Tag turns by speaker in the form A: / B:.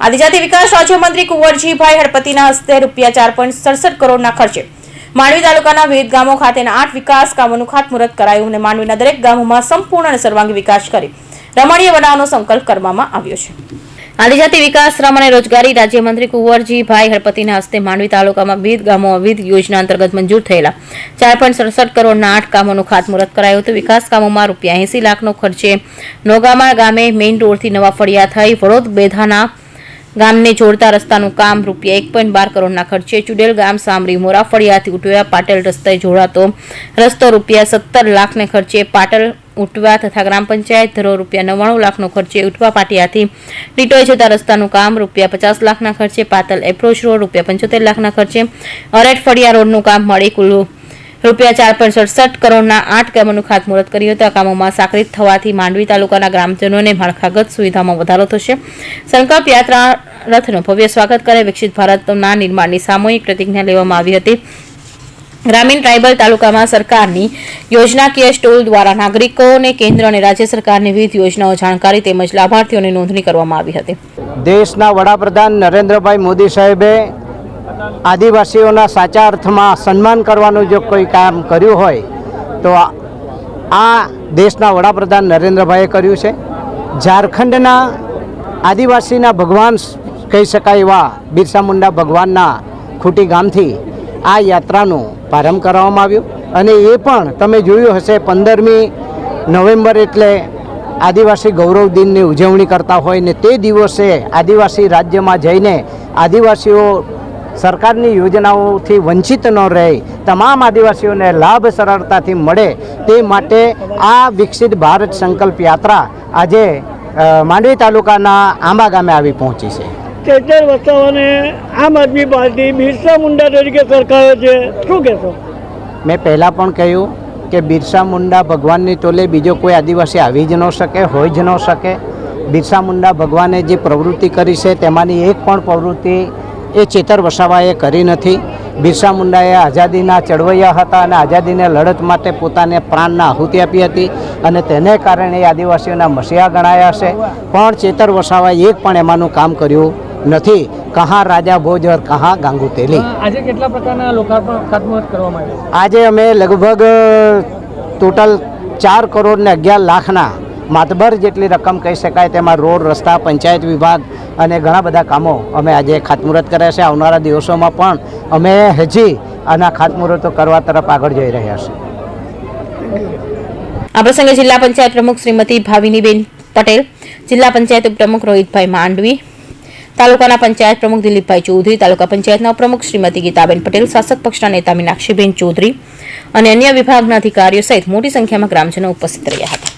A: આદિજાતિ વિકાસ રાજ્યમંત્રી કુંવરજીભાઈ હળપતિના હસ્તે રૂપિયા ચાર પોઈન્ટ સડસઠ કરોડના ખર્ચે માંડવી તાલુકાના વિવિધ ગામો ખાતેના આઠ વિકાસ કામોનું ખાતમુહૂર્ત કરાયું અને માંડવીના દરેક ગામોમાં સંપૂર્ણ સર્વાંગી વિકાસ કરી રમણીય બનાવવાનો સંકલ્પ કરવામાં આવ્યો છે. આદિજાતિ વિકાસ, શ્રમ અને રોજગારી રાજ્યમંત્રી કુંવરજીભાઈ હળપતિના હસ્તે માંડવી તાલુકામાં વિવિધ ગામો વિવિધ યોજના અંતર્ગત મંજૂર થયેલા ચાર પોઈન્ટ સડસઠ કરોડના આઠ કામોનું ખાતમુહૂર્ત કરાયું હતું. વિકાસ કામોમાં રૂપિયા એસી લાખનો ખર્ચે નોગામા ગામે મેઇન રોડથી નવા ફળિયા થઈ વડોદ બેધાના ગામને જોડતા રસ્તાનું કામ રૂપિયા એક પોઈન્ટ બાર કરોડના ખર્ચે ચુડેલ ગામ સામરી મોરાફળિયાથી ફળિયાથી પાટલ રસ્તે જોડાતો રસ્તો રૂપિયા સત્તર લાખને ખર્ચે પાટલ ઉટવા તથા ગ્રામ પંચાયત ધરો રૂપિયા નવ્વાણું લાખનો ખર્ચે ઉઠવા પાટિયાથી ડિટોય જતા રસ્તાનું કામ રૂપિયા પચાસ લાખના ખર્ચે પાટલ એપ્રોચ રોડ રૂપિયા પંચોતેર લાખના ખર્ચે અરેટ ફળિયા રોડનું કામ મળી કુલ રૂપિયા ચાર પોઈન્ટ સડસઠ કરોડના આઠ કામોનું ખાતમુહૂર્ત કર્યું હતું. આ કામોમાં સાકરિત થવાથી માંડવી તાલુકાના ગ્રામજનોને માળખાગત સુવિધામાં વધારો થશે. સંકલ્પ યાત્રા રથનું ભવ્ય સ્વાગત કરે. વિકસિત ભારતના નિર્માણની સામૂહિક પ્રતિજ્ઞા લેવામાં આવી હતી. ગ્રામીણ ટ્રાઇબલ તાલુકામાં સરકારની યોજનાકીય સ્ટોલ દ્વારા નાગરિકોને કેન્દ્ર અને રાજ્ય સરકારની વિવિધ યોજનાઓ જાણકારી તેમજ લાભાર્થીઓની નોંધણી કરવામાં આવી હતી.
B: દેશના વડાપ્રધાન નરેન્દ્રભાઈ મોદી સાહેબે આદિવાસીઓના સાચા અર્થમાં સન્માન કરવાનું જો કોઈ કામ કર્યું હોય, તો આ દેશના વડાપ્રધાન નરેન્દ્રભાઈએ કર્યું છે. ઝારખંડના આદિવાસીના ભગવાન કહી શકાય એવા બિરસા મુંડા ભગવાનના ખૂટી ગામથી આ યાત્રાનું પ્રારંભ કરવામાં આવ્યું. અને એ પણ તમે જોયું હશે, પંદરમી નવેમ્બર એટલે આદિવાસી ગૌરવ દિનની ઉજવણી કરતા હોય ને તે દિવસે આદિવાસી રાજ્યમાં જઈને આદિવાસીઓ સરકારની યોજનાઓથી વંચિત ન રહે, તમામ આદિવાસીઓને લાભ સરળતાથી મળે તે માટે આ વિકસિત ભારત સંકલ્પ યાત્રા આજે માંડવી તાલુકાના આંબા ગામે આવી પહોંચી છે.
C: ચેતર વસાવાને આમ આદમી પાર્ટી બિરસા મુંડા તરીકે સરકારે છે. શું કહેશો?
B: મેં પહેલાં પણ કહ્યું કે બિરસા મુંડા ભગવાનની તોલે બીજો કોઈ આદિવાસી આવી જ ન શકે, હોય જ ન શકે. બિરસા મુંડા ભગવાને જે પ્રવૃત્તિ કરી છે, તેમાંની એક પણ પ્રવૃત્તિ એ ચેતર વસાવાએ કરી નથી. બિરસા મુંડાએ આઝાદીના ચળવૈયા હતા અને આઝાદીને લડત માટે પોતાને પ્રાણના આહુતિ આપી હતી અને તેને કારણે આદિવાસીઓના મસીહા ગણાયા છે. પણ ચેતર વસાવાએ એક પણ એમાંનું કામ કર્યું નથી. કહા રાજા ભોજ ઓર કહાં ગાંગુ તેલી
C: આજે કેટલા પ્રકારના લોકાર્પણ ખાતમુહૂર્ત કરવામાં આવ્યું?
B: આજે અમે લગભગ ટોટલ ચાર કરોડ ને અગિયાર લાખના માતબર જેટલી રકમ કહી શકાય તેમાં રોડ રસ્તા પંચાયત વિભાગ અને ઘણા બધા કામો અમે આજે ખાતમુહૂર્ત કર્યા છે. આવનારા દિવસોમાં પણ અમે હજી આના ખાતમુહૂર્તો કરવા તરફ આગળ જઈ રહ્યા છે
A: આ પ્રસંગે જિલ્લા પંચાયત પ્રમુખ શ્રીમતી ભાવિનીબેન પટેલ જિલ્લા પંચાયત ઉપપ્રમુખ રોહિતભાઈ માંડવી તાલુકાના પંચાયત પ્રમુખ દિલીપભાઈ ચૌધરી, તાલુકા પંચાયતના ઉપપ્રમુખ શ્રીમતી ગીતાબેન પટેલ, શાસક પક્ષના નેતા મીનાક્ષીબેન ચૌધરી અને અન્ય વિભાગના અધિકારીઓ સહિત મોટી સંખ્યામાં ગ્રામજનો ઉપસ્થિત રહ્યા હતા.